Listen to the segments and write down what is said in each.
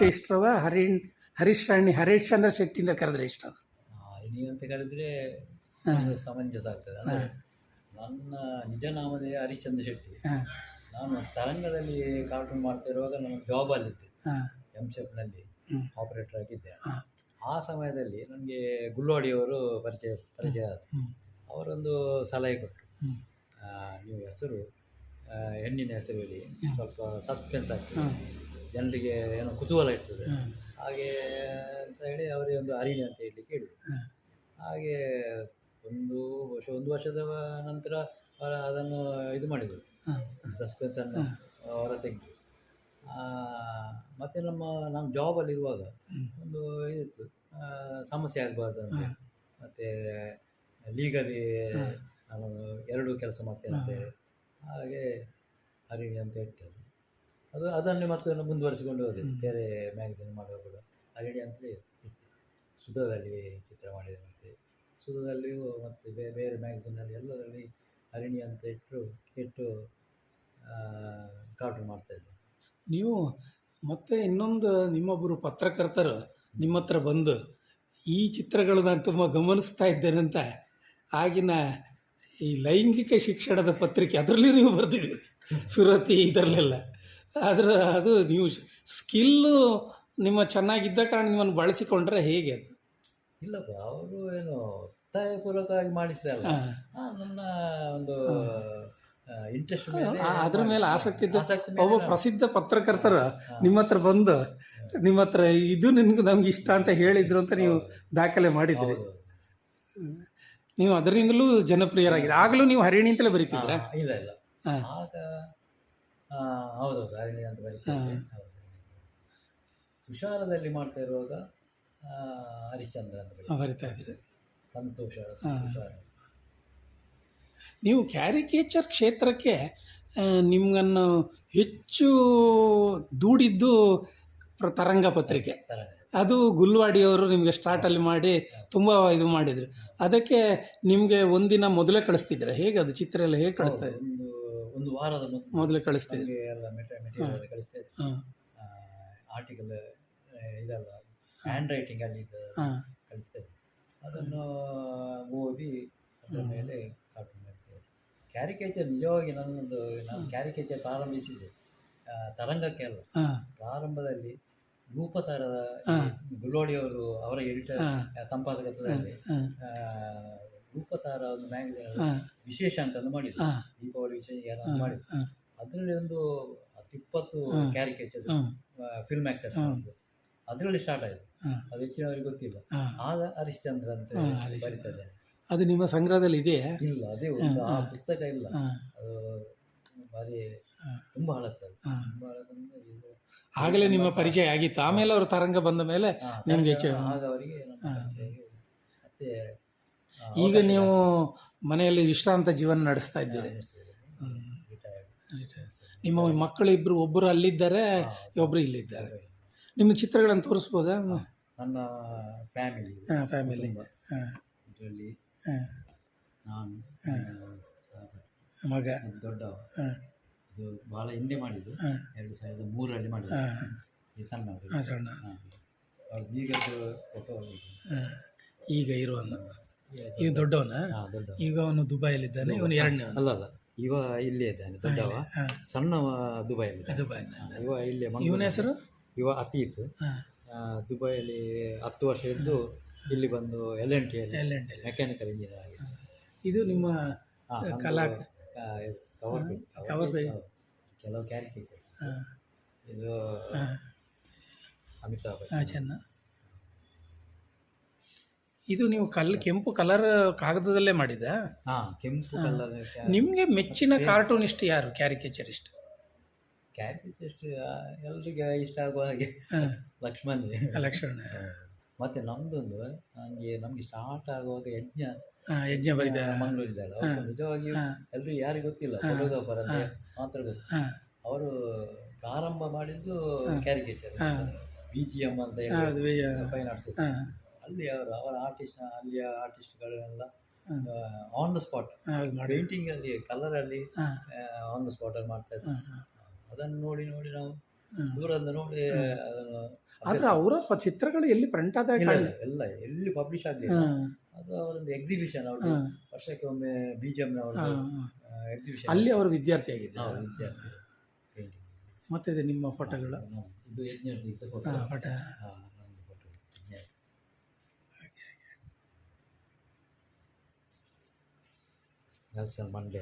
ಅಂತ ಇಷ್ಟವ? ಹರಿಣ್ ಹರೀಶ್ ರಾಣಿ ಹರಿಶ್ಚಂದ್ರ ಶೆಟ್ಟಿಯಿಂದ ಕರೆದ್ರೆ ಇಷ್ಟ ಹರಿಣಿ ಅಂತ ಕರೆದ್ರೆ ಸಮಂಜಸ ಆಗ್ತದೆ. ನನ್ನ ನಿಜ ನಾಮದೇ ಹರಿಶ್ಚಂದ್ರ ಶೆಟ್ಟಿ. ನಾನು ತರಂಗದಲ್ಲಿ ಕಾರ್ಟೂನ್ ಮಾಡ್ತಾ ಇರುವಾಗ ನಾನು ಜಾಬಲ್ಲಿದ್ದೆ ಸೆಫ್ನಲ್ಲಿ ಹ್ಮ್. ಆಪರೇಟರ್ ಆಗಿದ್ದೆ. ಆ ಸಮಯದಲ್ಲಿ ನನಗೆ ಗುಲ್ವಾಡಿಯವರು ಪರಿಚಯ ಪರಿಚಯ ಅವರೊಂದು ಸಲಹೆ ಕೊಟ್ಟರು ನೀವು ಹೆಸರು ಹೆಣ್ಣಿನ ಹೆಸರು ಹೇಳಿ. ಸ್ವಲ್ಪ ಸಸ್ಪೆನ್ಸ್ ಆಗ್ತದೆ. ಜನರಿಗೆ ಏನೋ ಕುತೂಹಲ ಇರ್ತದೆ. ಹಾಗೆ ಅಂತ ಹೇಳಿ ಅವರೇ ಒಂದು ಅರಿಣಿ ಅಂತ ಹೇಳಿ ಕೇಳಿದ್ರು ಹಾಂ ಹಾಗೆ ಒಂದು ವರ್ಷ ಒಂದು ವರ್ಷದ ನಂತರ ಅದನ್ನು ಇದು ಮಾಡಿದರು. ಸಸ್ಪೆನ್ಸನ್ನು ಅವರ ತೆಗೆದು ಮತ್ತು ನಮ್ಮ ನಮ್ಮ ಜಾಬಲ್ಲಿರುವಾಗ ಇರುವಾಗ ಒಂದು ಇದಿತ್ತು. ಸಮಸ್ಯೆ ಆಗಬಾರ್ದು ಅಂತ. ಮತ್ತು ಲೀಗಲಿ. ನಾನು ಎರಡೂ ಕೆಲಸ ಮಾಡ್ತೇನೆ ಅಂತ ಹಾಗೆ ಅರಿಣಿ ಅಂತ ಇಟ್ಟರು ಅದು ಅದನ್ನೇ ಮತ್ತೆ ಮುಂದುವರಿಸಿಕೊಂಡು ಹೋದೆ. ಬೇರೆ ಮ್ಯಾಗಝಿನ್ ಮಾಡುವಾಗ ಕೂಡ. ಆಲ್ರೆಡಿ ಅಂತಲೇ ಸುಧದಲ್ಲಿ ಚಿತ್ರ ಮಾಡಿದೆ ಮತ್ತು. ಸುಧದಲ್ಲಿಯೂ ಮತ್ತು ಬೇರೆ ಬೇರೆ ಮ್ಯಾಗಝಿನಲ್ಲಿ ಎಲ್ಲದರಲ್ಲಿ ಅರಣಿ ಅಂತ ಇಟ್ಟು ಇಟ್ಟು ಕಾರ್ಟೂನ್ ಮಾಡ್ತಾಯಿದ್ದೆ ನೀವು ಮತ್ತೆ ಇನ್ನೊಂದು ನಿಮ್ಮೊಬ್ಬರು ಪತ್ರಕರ್ತರು ನಿಮ್ಮ ಹತ್ರ ಬಂದು ಈ ಚಿತ್ರಗಳು ನಾನು ತುಂಬ ಗಮನಿಸ್ತಾ ಇದ್ದೇನೆ ಅಂತ ಆಗಿನ ಈ ಲೈಂಗಿಕ ಶಿಕ್ಷಣದ ಪತ್ರಿಕೆ ಅದರಲ್ಲಿ ನೀವು ಬರೆದಿದ್ದೀರಿ. ಸುರತಿ ಇದರಲ್ಲೆಲ್ಲ. ಅದರ ಅದು ನೀವು ಸ್ಕಿಲ್ಲು ನಿಮ್ಮ ಚೆನ್ನಾಗಿದ್ದ ಕಾರಣ ನಿಮ್ಮನ್ನು ಬಳಸಿಕೊಂಡ್ರೆ ಹೇಗೆ ಅದು? ಇಲ್ಲಪ್ಪ ಅವರು ಏನು ಒತ್ತಾಯಪೂರ್ವಕವಾಗಿ ಮಾಡಿಸಿದಲ್ಲ. ಅಲ್ಲ ನನ್ನ ಒಂದು ಇಂಟ್ರೆಸ್ಟ್ ಅದ್ರ ಮೇಲೆ ಆಸಕ್ತಿ ಇದ್ದ ಒಬ್ಬ ಪ್ರಸಿದ್ಧ ಪತ್ರಕರ್ತರು ನಿಮ್ಮ ಹತ್ರ ಬಂದು ನಿಮ್ಮ ಹತ್ರ ಇದು ನಿನ್ಗೆ ನಮ್ಗೆ ಇಷ್ಟ ಅಂತ ಹೇಳಿದ್ರು ಅಂತ ನೀವು ದಾಖಲೆ ಮಾಡಿದ್ರಿ. ನೀವು ಅದರಿಂದಲೂ ಜನಪ್ರಿಯರಾಗಿದೆ ಆಗಲೂ ನೀವು ಹರಿಣಿ ಅಂತಲೇ ಬರೀತಿದ್ರ? ಇಲ್ಲ ಇಲ್ಲ. ಆಗ ಹೌದೌದು ಅರಣ್ಯ ಅಂತ ಬರೀತಾರೆ ಹೌದು. ತುಷಾರದಲ್ಲಿ ಮಾಡ್ತಾ ಇರುವಾಗ ಹರಿಶ್ಚಂದ್ರ ಅಂತ ಬರೀತಾ ಬರಿತಾ ಇದ್ದೀರಿ ಸಂತೋಷ. ತುಷಾರ ನೀವು ಕ್ಯಾರಿಕೇಚರ್ ಕ್ಷೇತ್ರಕ್ಕೆ ನಿಮ್ಮನ್ನು ಹೆಚ್ಚು ದೂಡಿದ್ದು ಪ್ರ- ತರಂಗ ಪತ್ರಿಕೆ. ತರ ಅದು ಗುಲ್ವಾಡಿಯವರು ನಿಮಗೆ ಸ್ಟಾರ್ಟಲ್ಲಿ ಮಾಡಿ ತುಂಬ ಇದು ಮಾಡಿದರು. ಅದಕ್ಕೆ ನಿಮಗೆ ಒಂದಿನ ಮೊದಲೇ ಕಳಿಸ್ತಿದ್ರೆ ಹೇಗೆ ಅದು ಚಿತ್ರ ಎಲ್ಲ ಹೇಗೆ ಕಳಿಸ್ತಾ ಇದ್ರು ಒಂದು ಒಂದು ವಾರದ ಮೊದಲು ಕಳಿಸ್ತಿದ್ರು ಎಲ್ಲ ಮೆಟೀರಿಯಲ್ ಕಳಿಸ್ತಾ ಇದ್ರು ಆರ್ಟಿಕಲ್ ಇದೆಲ್ಲ ಹ್ಯಾಂಡ್ ರೈಟಿಂಗ್ ಅಲ್ಲಿ ಹಾಂ. ಕಳಿಸ್ತೇವೆ ಅದನ್ನು ಓದಿ ಅದರ ಮೇಲೆ ಕಾರ್ಟೂನ್ ಮಾಡ್ತೇವೆ ಕ್ಯಾರಿಕೇಚರ್ ನಿಜವಾಗಿ ನನ್ನೊಂದು ನಾನು ಕ್ಯಾರಿಕೇಚರ್ ಪ್ರಾರಂಭಿಸಿದೆ ತರಂಗಕ್ಕೆ ಅಲ್ಲ. ಪ್ರಾರಂಭದಲ್ಲಿ ರೂಪಸಾರದ ಹಾ. ಗುಲ್ಲೋಡಿಯವರು ಅವರ ಎಡಿಟರ್ ಸಂಪಾದಕತ್ವದಲ್ಲಿ ರೂಪಸಾರ ಒಂದು ಮ್ಯಾಗಝಿನ್ ಹಾಂ. ವಿಶೇಷ ಅಂತ ಮಾಡಿದ್ರು. ದೀಪಾವಳಿ ವಿಶೇಷ ಏನೋ ಹಾಂ. ಮಾಡಿದ್ರು. ಅದರಲ್ಲಿ ಒಂದು ಇಪ್ಪತ್ತು ಕ್ಯಾರಿಕೇಚರ್ ಫಿಲ್ಮ್ ಆಕ್ಟರ್ಸ್. ಅದರಲ್ಲಿ ಸ್ಟಾರ್ಟ್ ಆಯಿತು. ಅದು ಹೆಚ್ಚಿನವರಿಗೆ ಗೊತ್ತಿಲ್ಲ. ಆಗ ಹರಿಶ್ಚಂದ್ರ ಅಂತ ಬರೀತದೆ. ಅದು ನಿಮ್ಮ ಸಂಗ್ರಹದಲ್ಲಿ ಇದೆಯಾ ಇಲ್ಲ ಅದೇ ಒಂದು ಆ ಪುಸ್ತಕ ಇಲ್ಲ. ಅದು ಭಾರಿ ತುಂಬ ಹಳತ್ತದು ತುಂಬಾ ಹಳತ್ತಂದ್ರೆ ಆಗಲೇ ನಿಮ್ಮ ಪರಿಚಯ ಆಗಿತ್ತು. ಆಮೇಲೆ ಅವರು ತರಂಗ ಬಂದ ಮೇಲೆ ನಿಮಗೆ ಆಗ ಅವರಿಗೆ ಮತ್ತೆ ಈಗ ನೀವು ಮನೆಯಲ್ಲಿ ವಿಶ್ರಾಂತ ಜೀವನ ನಡೆಸ್ತಾ ಇದ್ದೀರಿ. ನಿಮ್ಮ ಮಕ್ಕಳು ಇಬ್ಬರು ಒಬ್ಬರು ಅಲ್ಲಿದ್ದಾರೆ. ಒಬ್ಬರು ಇಲ್ಲಿದ್ದಾರೆ. ನಿಮ್ಮ ಚಿತ್ರಗಳನ್ನು ತೋರಿಸ್ಬೋದಾ? ನನ್ನ ಫ್ಯಾಮಿಲಿ ಹಾಂ ಫ್ಯಾಮಿಲಿ. ಹಾಂ. ಇದರಲ್ಲಿ ಹಾಂ. ನಾನು ಮಗ. ದೊಡ್ಡವ. ಹಾಂ. ಇದು ಭಾಳ ಹಿಂದೆ ಮಾಡಿದ್ದು. ಎರಡು ಸಾವಿರದ ಮೂರರಲ್ಲಿ ಮಾಡಿದ್ದು. ಈ ಸಣ್ಣವರು ಹಾಂ ಸಣ್ಣ. ಈಗ ಈಗ ಇರುವನು. ಈಗ ದೊಡ್ಡವನ? ಈಗ ಅವನು ಇದ್ದಾನೆ ಇವನು ಎರಡನೇ ಅಲ್ಲ ಅಲ್ಲ ಇವ ಇಲ್ಲೇ ಇದ್ದಾನೆ ದೊಡ್ಡವ. ಸಣ್ಣವ ದುಬೈಯಲ್ಲಿ ದುಬೈ ಇವ ಇಲ್ಲೇ ಇವನ ಹೆಸರು? ಇವ ಅತೀತ್ ದುಬೈಯಲ್ಲಿ ಹತ್ತು ವರ್ಷ ಇದ್ದು ಇಲ್ಲಿ ಬಂದು L N T L N T mechanical engineer ಆಗಿ ಇದು ನಿಮ್ಮ ಕಲಾ ಕವರ್ ಕವರ್. ಕೆಲವು ಕ್ಯಾರಿಕೇಚರ್ಸ್ ಇದು ಅಮಿತಾಬ್ ಚೆನ್ನ. ಇದು ನೀವು ಕಲ್ ಕೆಂಪು ಕಲರ್ ಕಾಗದದಲ್ಲೇ ಮಾಡಿದ? ಹಾ ಕೆಂಪು ಕಲರ್ ನಿಮಗೆ ಮೆಚ್ಚಿನ ಕಾರ್ಟೂನಿಸ್ಟ್ ಯಾರು ಕ್ಯಾರಿಕೇಚರಿಸ್ಟ್? ಕ್ಯಾರಿಕೇಚರಿಸ್ಟ್ ಎಲ್ರಿಗೆ ಇಷ್ಟ ಆಗುವ ಹಾಗೆ ಲಕ್ಷ್ಮಣ್. ಲಕ್ಷ್ಮಣ್. ಮತ್ತೆ ನಮ್ದೊಂದು ಹಂಗೆ ನಮ್ಗೆ ಸ್ಟಾರ್ಟ್ ಆಗುವಾಗ ಯಜ್ಞ. ಯಜ್ಞ ಬರಿದ. ಮಂಗಳೂರು ಇದ್ದಾಳೆ ಅವ್ರು ನಿಜವಾಗಿಯೂ ಹಾಂ. ಎಲ್ರಿಗೂ ಯಾರಿಗೂ ಗೊತ್ತಿಲ್ಲ. ಫೋಟೋಗ್ರಾಫರ್ ಅಂತ ಮಾತ್ರ ಗೊತ್ತು ಅವರು ಪ್ರಾರಂಭ ಮಾಡಿದ್ದು. ಕ್ಯಾರಿಕೇಚರ್. ಬಿ ಜಿ ಎಂ ಅಂತ ಹಾಂ. ಅಲ್ಲಿ ಅವರು ಅವರ ಆರ್ಟಿಸ್ಟ್ ಅಲ್ಲಿಯ ಆರ್ಟಿಸ್ಟ್ಗಳೆಲ್ಲ ಆನ್ ದ ಸ್ಪಾಟ್ ಪೇಂಟಿಂಗ್ ಅಲ್ಲಿ ಕಲರ್ ಅಲ್ಲಿ ಆನ್ ದ ಸ್ಪಾಟ್ ಅಲ್ಲಿ ಮಾಡ್ತಾ ಇದ್ದಾರೆ ಅದನ್ನು ನೋಡಿ ನೋಡಿ ನಾವು ದೂರದಿಂದ ನೋಡಿ ಅದನ್ನು ಆದ್ರೆ ಅವರ ಚಿತ್ರಗಳು ಎಲ್ಲಿ ಪ್ರಿಂಟ್ ಆದ ಎಲ್ಲ ಎಲ್ಲಿ ಪಬ್ಲಿಷ್ ಆಗಲಿಲ್ಲ. ಅದು ಅವರೊಂದು ಎಕ್ಸಿಬಿಷನ್ ಅವರು ವರ್ಷಕ್ಕೆ ಒಮ್ಮೆ ಬಿ ಜಿ ಎಮ್ನವ್ರದ್ದು ಎಕ್ಸಿಬಿಷನ್ ಅಲ್ಲಿ ಅವರು ವಿದ್ಯಾರ್ಥಿ ಆಗಿದ್ದಾರೆ. ವಿದ್ಯಾರ್ಥಿ. ಮತ್ತೆ ನಿಮ್ಮ ಫೋಟೋಗಳು ಇದು ಯಜ್ಞ. ಫೋಟೋ ಹಾ, ನಮ್ದು photo. ಯಜ್ಞ. Nelson Monday.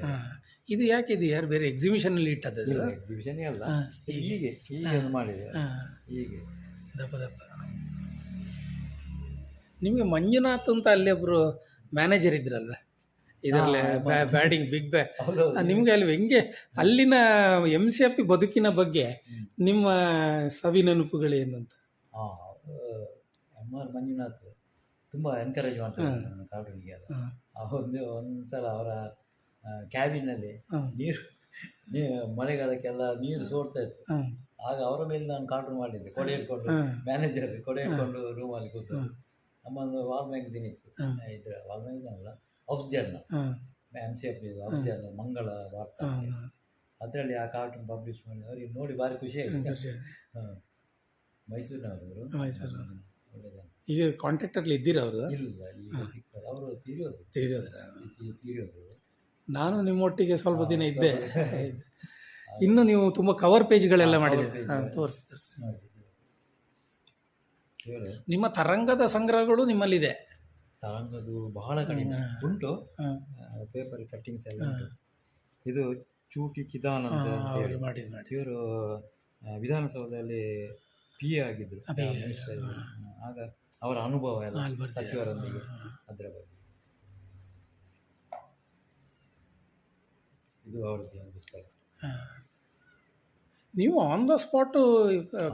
ಇದು ಯಾಕೆ ಇದು ಯಾರು ಬೇರೆ ಎಕ್ಸಿಬಿಷನ್ ಅಲ್ಲಿ ಇಟ್ಟದ್ದು ಇದು? ಎಕ್ಸಿಬಿಷನ್ ಅಲ್ಲ. ಹೀಗೆ ಹೀಗೆ. ಮಾಡಿದೆ. ಹೀಗೆ. ದಪ್ಪ ದಪ್ಪ. ನಿಮಗೆ ಮಂಜುನಾಥ್ ಅಂತ ಅಲ್ಲಿ ಒಬ್ಬರು ಮ್ಯಾನೇಜರ್ ಇದ್ರಲ್ಲ? ಇದರಲ್ಲಿ ಬ್ಯಾಟಿಂಗ್ ಬಿಗ್ ಬ್ಯಾ ನಿಮಗೆ ನಿಮ್ಗೆ ಅಲ್ಲಿ ಹೆಂಗೆ ಅಲ್ಲಿನ ಎಂ ಸಿ ಎಫ್ ಬದುಕಿನ ಬಗ್ಗೆ ನಿಮ್ಮ ಸವಿ ನೆನಪುಗಳೇನು ಅಂತ ಎಂ ಆರ್ ಮಂಜುನಾಥ್ ತುಂಬ ಎನ್ಕರೇಜ್ ಮಾಡ್ತಾರೆ ಆ ಒಂದು ಒಂದ್ಸಲ ಅವರ ಕ್ಯಾಬಿನಲ್ಲಿ. ನೀರು ನೀ ಮಳೆಗಾಲಕ್ಕೆಲ್ಲ ನೀರು ಸೋರ್ತಾ ಇತ್ತು. ಆಗ ಅವರ ಮೇಲೆ ನಾನು ಕಾರ್ಟೂನ್ ಮಾಡಿದ್ದೆ. ಕೊಡೆ ಹಿಡ್ಕೊಂಡು ಮ್ಯಾನೇಜರ್ ಕೊಡೆ ಹಿಡ್ಕೊಂಡು ರೂಮಲ್ಲಿ ಕೂತು. ನಮ್ಮೊಂದು ವಾಲ್ ಮ್ಯಾಗಝೀನ್ ಇತ್ತು. ವಾಲ್ ಮ್ಯಾಗಝೀನ್ ಅಲ್ಲ house journal. M C F ಇದು ಹೌಸ್ ಮಂಗಳ ವಾರ್ತಾ. ಅದರಲ್ಲಿ ಆ ಕಾರ್ಟೂನ್ ಪಬ್ಲಿಷ್ ಮಾಡಿ ಅವ್ರಿಗೆ ನೋಡಿ ಭಾರಿ ಖುಷಿ ಆಗಿದೆ. ಹಾಂ. ಮೈಸೂರಿನವರು. ಮೈಸೂರು. ಈಗ ಕಾಂಟ್ಯಾಕ್ಟ್ ಅಲ್ಲಿ ಇದ್ದೀರಾ ಅವರು? ಇಲ್ಲ ಅವರು ತೀರಿಯೋದು ತೀರಿಯೋದು ನಾನು ನಿಮ್ಮೊಟ್ಟಿಗೆ ಸ್ವಲ್ಪ ದಿನ ಇದ್ದೆ. ಇನ್ನು ನೀವು ತುಂಬಾ ಕವರ್ ಪೇಜ್ಗಳೆಲ್ಲ ಹಾ, ಮಾಡಿದ್ದೀರಿ? ಗಳು. ತೋರಿಸಿ ತೋರಿಸಿ. ಮಾಡಿದ್ರು. ನಿಮ್ಮ ತರಂಗದ ಸಂಗ್ರಹಗಳು ನಿಮ್ಮಲ್ಲಿದೆ. ತರಂಗದು ಬಹಳ ಕಡಿಮೆ. ಹಾ. ಉಂಟು. ಪೇಪರ್ ಕಟ್ಟಿಂಗ್ಸ್ ಎಲ್ಲ ಇದು ಚೂಟಿ ಚಿದಾನಂದ ಹಾ, ಅಂತ ಅವ್ರು ಹೇಳಿ. ಮಾಡಿದ್ದು ಮಾಡಿ ಇವರು ವಿಧಾನಸೌಧದಲ್ಲಿ ಪಿ ಎ ಆಗ ಅವರ ಅನುಭವ ಎಲ್ಲ? ಸಚಿವರೊಂದಿಗೆ. ಅದರ ಬಗ್ಗೆ. ಇದು ಅವರದ್ದು ಒಂದು ಪುಸ್ತಕ. ನೀವು on the spot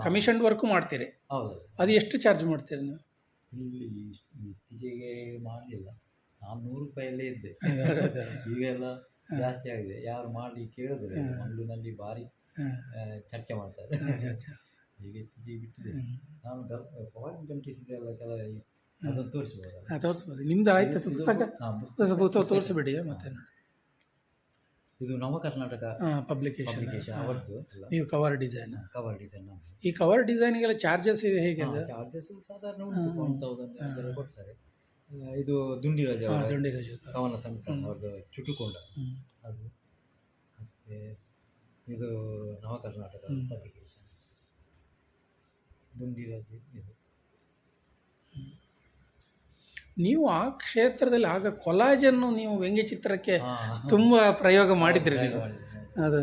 commission work ಮಾಡ್ತೀರಿ. ಹೌದು. ಅದು ಎಷ್ಟು ಚಾರ್ಜ್ ಮಾಡ್ತೀರಿ ನೀವು? ಇಲ್ಲಿ ಇತ್ತೀಚೆಗೆ ಮಾಡಲಿಲ್ಲ. ನಾನು ನೂರು ರೂಪಾಯಲ್ಲೇ ಇದ್ದೆ. ಈಗೆಲ್ಲ ಜಾಸ್ತಿ ಆಗಿದೆ. ಯಾರು ಮಾಡಲಿ ಕೇಳಿದ್ರೆ ಮಂಗಳೂರಿನಲ್ಲಿ ಭಾರಿ ಚರ್ಚೆ ಮಾಡ್ತಾರೆ. ಈಗ ಸ್ಥಿತಿ ಬಿಟ್ಟಿದೆ. ನಾನು ಫಾರಿನ್ ಕಂಟ್ರೀಸ್ ಇದೆಲ್ಲ ಕೆಲ ಅದನ್ನು ತೋರಿಸ್ಬೋದು ಹಾಂ ತೋರಿಸ್ಬೋದು. ನಿಮ್ದು ಆಯ್ತು ಪುಸ್ತಕ. ಪುಸ್ತಕ. ತೋರಿಸ್ಬಿಡಿ ಮತ್ತೆ. ಇದು ನವ ಕರ್ನಾಟಕ ಪಬ್ಲಿಕೇಶನ್ ಅವತ್ತು ನೀವು ಕವರ್ ಡಿಸೈನ್ ಕವರ್ ಡಿಸೈನ್ ಈ ಕವರ್ ಡಿಸೈನ್ಗೆಲ್ಲ ಚಾರ್ಜಸ್ ಇದೆ ಹೇಗೆ ಚಾರ್ಜಸ್ ಸಾಧಾರಣ ಒನ್ ತೌಸಂಡ್ ಕೊಡ್ತಾರೆ. ಇದು ದುಂಡಿರಾಜ ದುಂಡಿರಾಜ ಕವನ ಸಂಕಟ ಅವ್ರದ್ದು ಚುಟುಕೊಂಡ ಅದು. ಮತ್ತು ಇದು ನವ ಕರ್ನಾಟಕ ಪಬ್ಲಿಕೇಶನ್ ಇದು. ನೀವು ಆ ಕ್ಷೇತ್ರದಲ್ಲಿ ಆಗ ಕೊಲಾಜನ್ನು ನೀವು ವ್ಯಂಗ್ಯಚಿತ್ರಕ್ಕೆ ಚಿತ್ರಕ್ಕೆ ತುಂಬಾ ಪ್ರಯೋಗ ಮಾಡಿದ್ರಿ ನೀವು. ಅದು